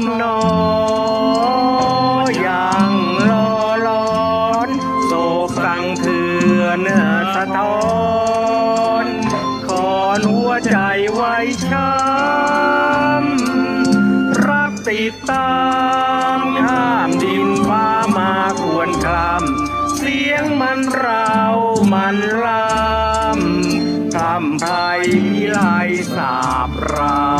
กหนอยังรอร้อนโศกสังเถื่อนสะท้อนขอนหัวใจไว้ช้ำรักติดตามข้ามดินฟ้ามาควนคลำเสียงมันเรามันลำคำไพพิไลสาบเรา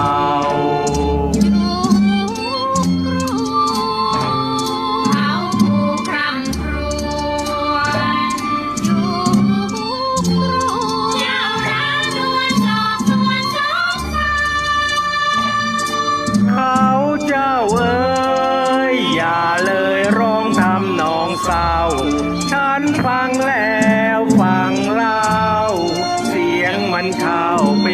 ฉันฟังแล้วฟังเล่า เสียงมันเข้าไป